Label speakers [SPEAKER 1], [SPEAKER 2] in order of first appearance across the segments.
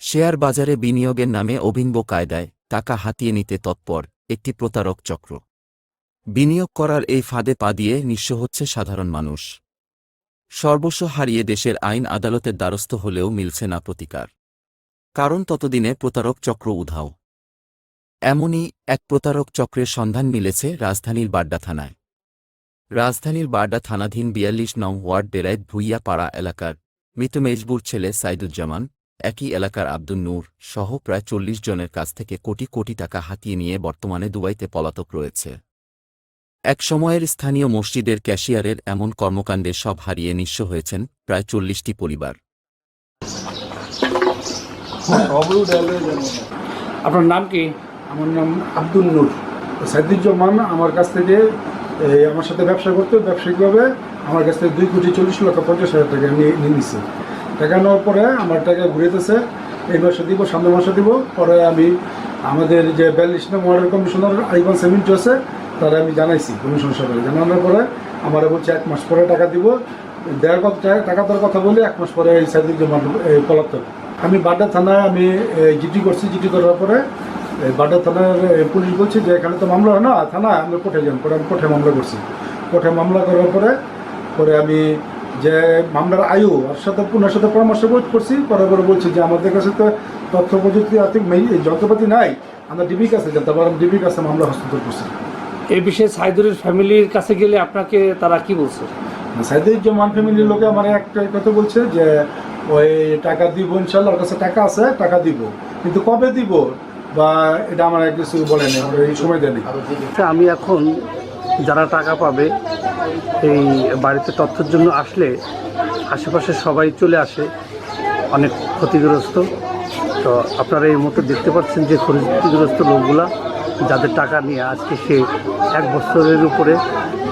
[SPEAKER 1] Share বাজারে বিনিয়োগের নামে অভিনব কায়দায় টাকা হাতিয়ে নিতে তৎপর একটি প্রতারক চক্র। বিনিয়োগ করার এই ফাঁদে পা দিয়ে নিঃস্ব হচ্ছে সাধারণ মানুষ। সর্বস্ব হারিয়ে দেশের আইন আদালতের দ্বারস্থ হলেও মিলছে না প্রতিকার। কারণ ততদিনে প্রতারক চক্র উধাও। এমনই এক প্রতারক চক্রের সন্ধান মিলেছে রাজধানীর বাড্ডা থানায়। রাজধানীর বাড্ডা থানাধীন বিয়াল্লিশ নং ওয়ার্ড ডেরায় ভুইয়া পাড়া এলাকার মৃত মেজবুর ছেলে সাইদুজ্জামান একই এলাকার আব্দুল নূর সহ প্রায় চল্লিশ জনের কাছ থেকে কোটি কোটি টাকা হাতিয়ে নিয়ে বর্তমানে দুবাইতে পলাতক রয়েছে। এক সময়ের স্থানীয় মসজিদের ক্যাশিয়ারের এমন কর্মকাণ্ডে সব হারিয়ে নিঃস্ব হয়েছেন প্রায় চল্লিশটি পরিবার।
[SPEAKER 2] আপনার নাম কি?
[SPEAKER 3] আমার নাম আব্দুল নূর। সাইদুজ্জামান আমার কাছ থেকে আমার সাথে ব্যবসা করতে ব্যবসায়িকভাবে আমার কাছ থেকে দুই কোটি চল্লিশ লক্ষ পঞ্চাশ হাজার টাকা নিয়ে নিয়ে নেওয়ার পরে আমার টাকা ঘুরেতেছে এই মাসে দিব, সামনের মাসে দিব। পরে আমি আমাদের যে বিয়াল্লিশ নং কমিশনার আইবান সেমিন্ট আছে, তারা আমি জানাইছি কমিশন সরকারে জানানোর পরে আমার বলছে এক মাস পরে টাকা দিব। দেওয়ার কথা টাকা দেওয়ার কথা বলে এক মাস পরে এই এই পলাতক। আমি বাড্ডা থানায় আমি জিটি করছি। জিটি করার পরে বাড্ডা থানার পুলিশ বলছে যে এখানে তো মামলা হয় না থানা আমরা কোর্টে যান পরে আমি কোর্টে মামলা করছি। কোর্টে মামলা করার পরে পরে আমি যে মামলার আয়ু ওর সাথে পুনের সাথে পরামর্শ কর- করছি করার পরে বলছি যে আমাদের কাছে তো তথ্য প্রযুক্তি আর্থিক যন্ত্রপাতি নাই। আমরা ডিবি কাছে যেতে পারলাম ডিবি কাছে মামলা হস্তান্তর করছি।
[SPEAKER 2] এই বিষয়ে সাইদুরের ফ্যামিলির কাছে গেলে আপনাকে তারা কি বলছে?
[SPEAKER 3] সাইদুজ্জামান ফ্যামিলির লোকে আমার একটা কথা বলছে যে ওই টাকা দিব ইনশাল্লাহ ওর কাছে টাকা আছে টাকা দিব। কিন্তু কবে দিব? বা এটা আমার কিছু বলেনি আমার এই সময় দেয়নি
[SPEAKER 4] আমি এখন যারা টাকা পাবে এই বাড়িতে তথ্যের জন্য আসলে আশেপাশে সবাই চলে আসে অনেক ক্ষতিগ্রস্ত। তো আপনারা এই মতো দেখতে পাচ্ছেন যে ক্ষতিগ্রস্ত লোকগুলা যাদের টাকা নিয়ে আজকে সে এক বছরের উপরে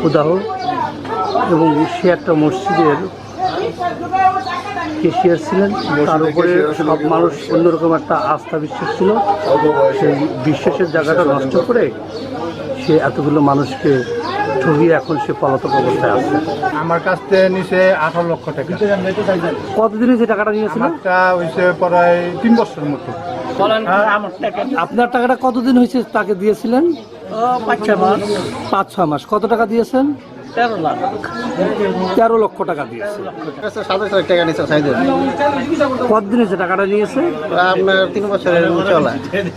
[SPEAKER 4] উদাহ এবং সে একটা মসজিদের কেশিয়ার ছিলেন তার উপরে সব মানুষ অন্যরকম একটা আস্থা বিশ্বাস ছিল সেই বিশ্বাসের জায়গাটা নষ্ট করে সে এতগুলো মানুষকে ঠগিয়ে এখন সে পলাতক অবস্থায় আছে।
[SPEAKER 5] আমার কাছ থেকে নিচে আঠারো লক্ষ টাকা।
[SPEAKER 4] কতদিনে যে টাকাটা নিয়েছিল?
[SPEAKER 5] হয়েছে প্রায় তিন বছর মতো।
[SPEAKER 4] আপনার টাকাটা কতদিন হয়েছে তাকে দিয়েছিলেন? পাঁচ ছ মাস। পাঁচ ছ মাস। কত টাকা দিয়েছেন? তেরো লাখ। তেরো লক্ষ টাকা দিয়েছে।
[SPEAKER 6] সাতাশ লাখ টাকা নিয়েছে
[SPEAKER 4] কতদিন হয়েছে টাকাটা নিয়েছে?
[SPEAKER 6] আপনার তিন বছরের চলা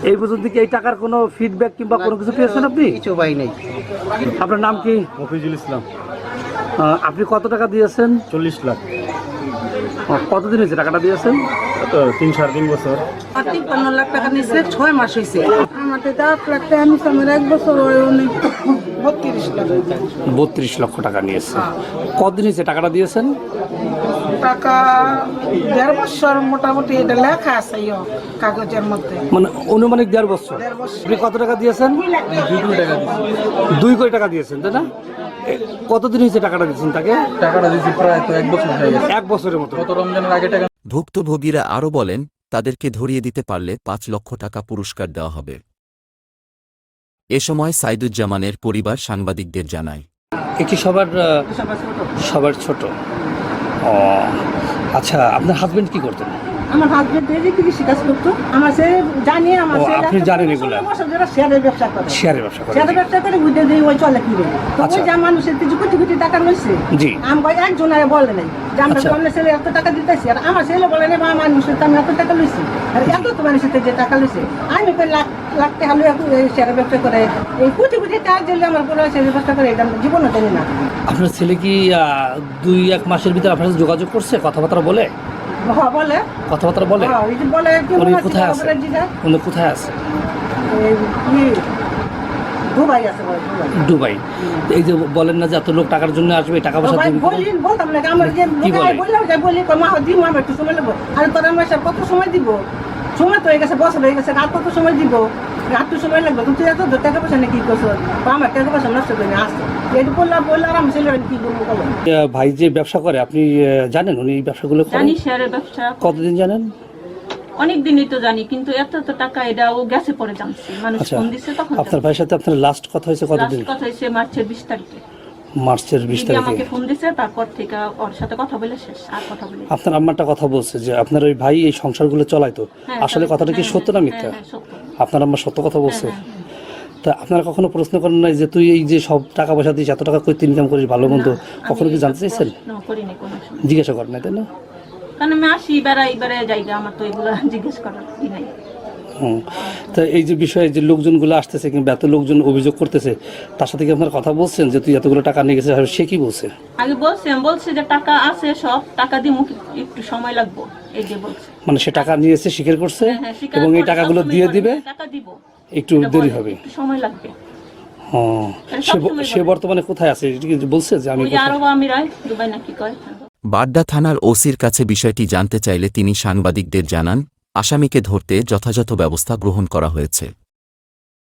[SPEAKER 4] এই পর্যন্ত কি এই টাকার কোনো ফিডব্যাক কিংবা কোনো কিছু পেয়েছেন আপনি?
[SPEAKER 6] কিছু পাই নেই।
[SPEAKER 4] আপনার নাম কি?
[SPEAKER 5] মফিজুল ইসলাম।
[SPEAKER 4] আপনি কত টাকা দিয়েছেন?
[SPEAKER 5] চল্লিশ লাখ।
[SPEAKER 4] কতদিন হয়েছে টাকাটা দিয়েছেন?
[SPEAKER 5] তিন সাড়ে তিন বছর।
[SPEAKER 7] তিপ্পান্ন লাখ টাকা নিয়েছে ছয় মাস হয়েছে। আমাদের আট লাখ টাকা আমার এক বছর বত্রিশ
[SPEAKER 4] বত্রিশ লক্ষ টাকা নিয়েছে। কতদিন হয়েছে টাকাটা দিয়েছেন?
[SPEAKER 7] টাকা দেড় বছর মোটামুটি এটা লেখা আছে কাগজের মধ্যে।
[SPEAKER 4] মানে অনুমানিক দেড় বছর।
[SPEAKER 7] দেড়
[SPEAKER 4] আপনি কত টাকা দিয়েছেন? দুই কোটি টাকা দিয়েছেন। তাই না? কতদিন হয়েছে টাকাটা দিয়েছেন তাকে?
[SPEAKER 5] টাকাটা দিয়েছি প্রায় তো এক বছর হয়ে গেছে।
[SPEAKER 4] এক বছরের মতো।
[SPEAKER 5] গত রমজানের আগে টাকা
[SPEAKER 1] ভুক্তভোগীরা আরও বলেন তাদেরকে ধরিয়ে দিতে পারলে পাঁচ লক্ষ টাকা পুরস্কার দেওয়া হবে। এ সময় সাইদুজ্জামানের পরিবার সাংবাদিকদের জানায়।
[SPEAKER 4] এটি সবার সবার ছোট? ও আচ্ছা আপনার হাজব্যান্ড কি করতেন?
[SPEAKER 7] আমার হাজবেন্ড এই কৃষি কাজ করতো আমার সে জানি আমার
[SPEAKER 4] ও, আপনি জানেন এগুলা?
[SPEAKER 7] শেয়ারের ব্যবসা করে।
[SPEAKER 4] শেয়ারের ব্যবসা করেন
[SPEAKER 7] শেয়ারের ব্যবসা করে বুঝতে দিই ওই চলে কি রে? তো
[SPEAKER 4] আচ্ছা।
[SPEAKER 7] ওই যে মানুষের কিছু কোটি কোটি টাকা লইছে।
[SPEAKER 4] জি।
[SPEAKER 7] আমার একজন আর বলে নাই। যে আমরা
[SPEAKER 4] আচ্ছা।
[SPEAKER 7] আপনার ছেলে এত টাকা দিতেছি আর আমার ছেলে বলে নাই বা আমার মানুষের তো আমি এত টাকা লইছি। আর এত তো মানুষের থেকে যে টাকা লইছে। আমি তো লাখ লাখ টাকা এই শেয়ারের ব্যবসা করে? এই কোটি কোটি টাকা দিলে আমার পুরো শেয়ারের ব্যবসা করে এটা জীবনও জানি না।
[SPEAKER 4] আপনার ছেলে কি আহ, দুই এক মাসের ভিতরে আপনার সাথে যোগাযোগ করছে কথাবার্তা বলে?
[SPEAKER 7] বলে।
[SPEAKER 4] কথাবার্তা বলে?
[SPEAKER 7] হ্যাঁ, বলে
[SPEAKER 4] উনি কোথায় আছে? উনি কোথায় আছে?
[SPEAKER 7] দুবাই আছে দুবাই।
[SPEAKER 4] দুবাই। এই যে বলেন না যে এত লোক টাকার জন্য আসবে টাকা পয়সা
[SPEAKER 7] বলতাম না আমার যে? বললাম যে বলি মা দিব আমার একটু সময় লাগবো আর তোর আমার কত সময় দিব? সময় তো হয়ে গেছে বছর হয়ে গেছে রাত কত সময় দিব? রাত তো সময় লাগবে তুই এত টাকা পয়সা নিয়ে কি করছ আমার টাকা পয়সা নষ্ট করে আসতো
[SPEAKER 4] ভাই যে ব্যবসা করে আপনি জানেন উনি এই ব্যবসাগুলো
[SPEAKER 8] জানি শেয়ারের ব্যবসা।
[SPEAKER 4] কতদিন জানেন?
[SPEAKER 8] অনেক দিনই তো জানি কিন্তু এত এত টাকা এটা ও গেছে পরে জানছি। মানুষ
[SPEAKER 4] আচ্ছা
[SPEAKER 8] ফোন দিচ্ছে তখন
[SPEAKER 4] আপনার ভাইয়ের সাথে আপনার লাস্ট কথা হয়েছে কতদিন?
[SPEAKER 8] কথা হয়েছে মার্চের বিশ তারিখে।
[SPEAKER 4] মার্চের বিশ
[SPEAKER 8] দিদি
[SPEAKER 4] তারিখে।
[SPEAKER 8] আমাকে ফোন দিছে তারপর থেকে ওর সাথে কথা বলে শেষ আর কথা বলে
[SPEAKER 4] আপনার আম্মাটা কথা বলছে যে আপনার ওই ভাই এই সংসারগুলো চলাইতো
[SPEAKER 8] হ্যাঁ,
[SPEAKER 4] আসলে কথাটা কি
[SPEAKER 8] হ্যাঁ,
[SPEAKER 4] সত্য না
[SPEAKER 8] হ্যাঁ,
[SPEAKER 4] মিথ্যা? আপনার আম্মা সত্য কথা বলছে। তা আপনারা কখনো প্রশ্ন করেন নাই যে তুই এই যে সব টাকা পয়সা দিস এত টাকা কই ইনকাম করিস ভালো মন্দ? কখনো কি জানতে চাইছেন? জিজ্ঞাসা করেন নাই তাই না?
[SPEAKER 8] কারণ আমি আসি বেড়াই বেড়াই জায়গা আমার তো এগুলো জিজ্ঞেস করার কি নাই।
[SPEAKER 4] তা এই যে বিষয়ে যে লোকজনগুলো আসতেছে কিংবা এত লোকজন অভিযোগ করতেছে তার সাথে কি আপনার কথা বলছেন যে তুই এতগুলো টাকা নিয়ে গেছিস সে কি বলছে?
[SPEAKER 8] আগে বলছি আমি যে টাকা আছে সব টাকা দিয়ে একটু সময় লাগবো এই যে বলছে।
[SPEAKER 4] মানে সে টাকা নিয়ে এসে স্বীকার করছে
[SPEAKER 8] হ্যাঁ, হ্যাঁ,
[SPEAKER 4] এবং এই টাকাগুলো দিয়ে দিবে?
[SPEAKER 8] টাকা দিব।
[SPEAKER 4] একটু দেরি হবে।
[SPEAKER 8] সময় লাগবে।
[SPEAKER 4] হ্যাঁ সে। বর্তমানে কোথায় আছে? বলছে যে আমি
[SPEAKER 8] ওই যে
[SPEAKER 4] কোথায়?
[SPEAKER 8] আরব আমিরায় দুবাই নাকি কয়?
[SPEAKER 1] বাড্ডা থানার ওসির কাছে বিষয়টি জানতে চাইলে তিনি সাংবাদিকদের জানান আসামিকে ধরতে যথাযথ ব্যবস্থা গ্রহণ করা হয়েছে।